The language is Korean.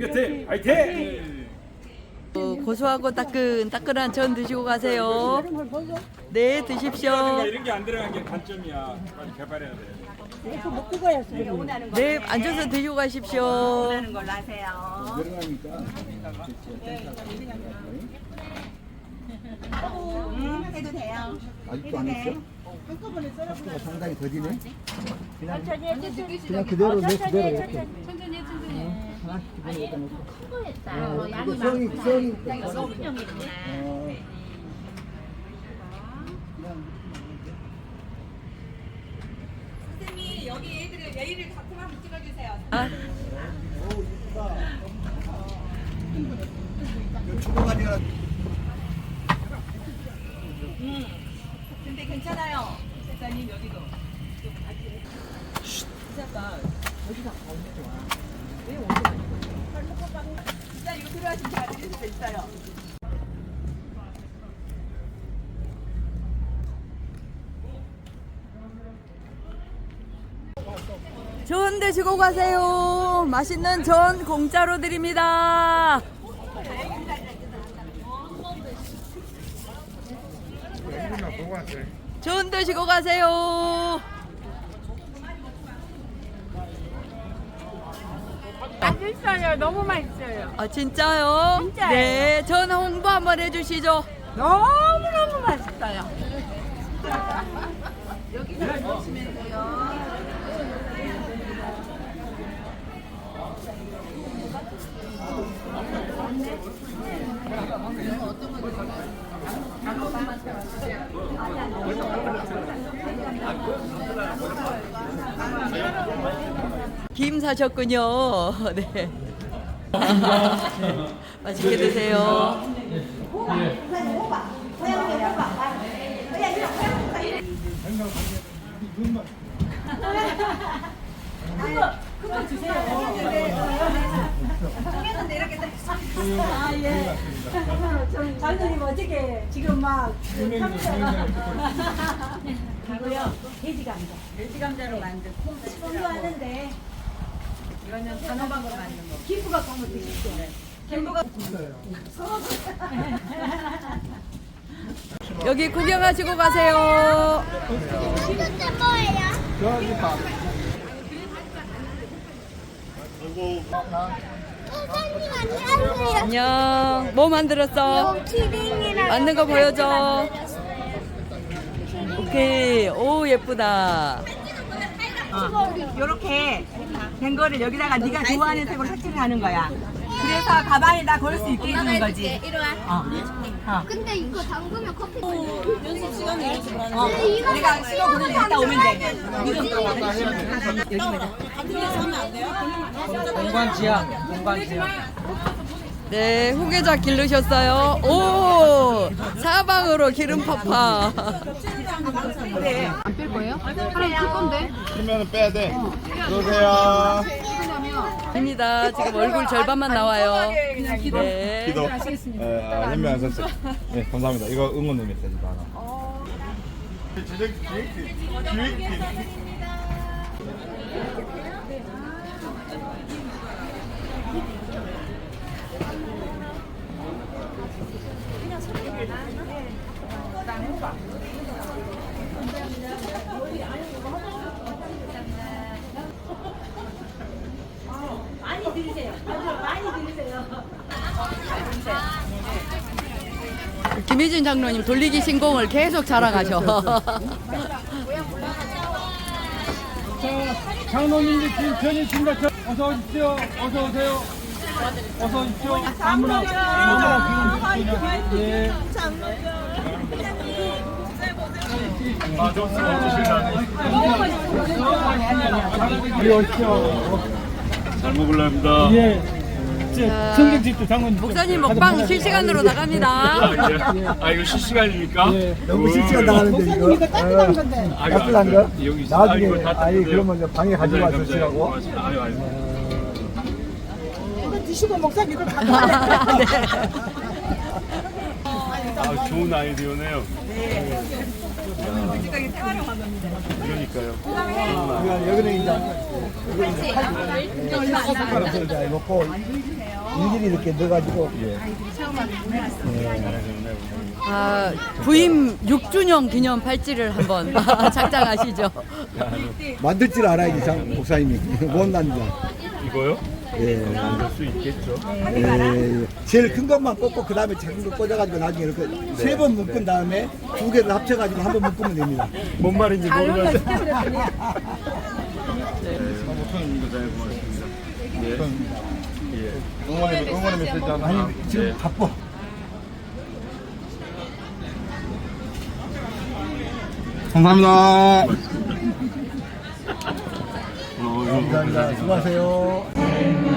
곁에 화이팅! 어, 고소하고 따끈따끈한 전 드시고 가세요. 네, 드십시오. 이런 게 안 들어간 게 단점이야. 빨리 개발해야 돼. 네, 앉아서 드시고 가십시오. 하는 걸로 하세요. 음, 해도 돼요. 아직도 안 했어? 속도가 상당히 더디네. 그냥 그냥 그대로 내 그대로 이렇게. 기본에 갖다 놓고. 수고했다. 어, 어, 양이 이거 성이 성이 많고 성인용이구나. 어, 선생님, 여기 애들을 예의를 갖고 한번 찍어주세요. 아, 초보가지가 근데 괜찮아요. 실장님 여기도. 있어요. 전 드시고 가세요. 맛있는 전 공짜로 드립니다. 전 드시고 가세요. 맛있어요. 너무 맛있어요. 아 진짜요? 진짜요. 네, 전 홍보 한번 해주시죠. 너무 너무 맛있어요. 김 사셨군요. 네. 맛있게 드세요. 장로님 어떻게 지금 막 이거요 돼지 감자 돼지 감자로 만든 손도 하는데 이거는 단호박으로 만든 거. 기부가 한번 드십시오 여기 구경하시고 가세요. 선생님 안녕하세요. 안녕. 뭐 만들었어? 키링이랑 만든 거 보여줘. 오케이. 오 예쁘다. 이렇게 된 거를 여기다가 네가 좋아하는 색으로 색칠을 하는 거야. 그래서 가방에다 걸 수 있게 해주는 거지. 이리 와. 어. 어. 근데 이거 담그면 커피. 연습 시간이 어. 내가 시간 보내면 이따 오면 돼. 네, 후계자 기르셨어요. 오, 사방으로 기름 파파. 그래. 그러면 빼야 돼. 그러세요. 입니다. 지금 얼굴 절반만 나와요. 네. 기도. 예, 아, 선택. 네, 감사합니다. 이거 응원의 하나. 제작 기획팀. 기획팀. 많이 드리세요 많이 드리세요 김희진 장로님 돌리기 신공을 계속 자랑하셔. 장로님들 지금 편히 준다. 어서 오십시오. 어서 오세요. 어서 오십시오. 아무나 아무나 지금 예. 아, 이리 오십시오. 잘 먹을라 합니다. 예. 저 성경집도 장모님. 목사님 먹방 실시간으로 나갑니다. 아 이거 실시간입니까? 예. 너무 실시간 나가는데 이거. 따뜻한 건데. 따뜻한 거? 여기 있어. 아, 이거 나중에 다 아니 뜯어요. 그러면 이제 방에 가져와. 주시라고. 아유, 아유. 드시고 목사님 이걸 네. 아, 좋은 아이디어네요. 하겁니다. 그러니까요. 그러니까 여기는 이제 칼. 일일이 이렇게 넣어가지고 아, 부임 6주년 기념 팔찌를 한번 작장하시죠. 만들 줄 알아야지 장 목사님이 못난다. 이거요? 예. 만들 수 있겠죠. 예, 제일 큰 것만 꽂고 그 다음에 작은 거 꽂아가지고 나중에 이렇게 세 번 묶은 다음에 두 개를 합쳐가지고 한 번 묶으면 됩니다. 뭔 말인지 모르겠어요. 사모님 잘 고맙습니다. 예. 예. 응원의 응원의 메시지 하나. 아니 지금 네. 바빠. 감사합니다. 어, 감사합니다. 수고하세요.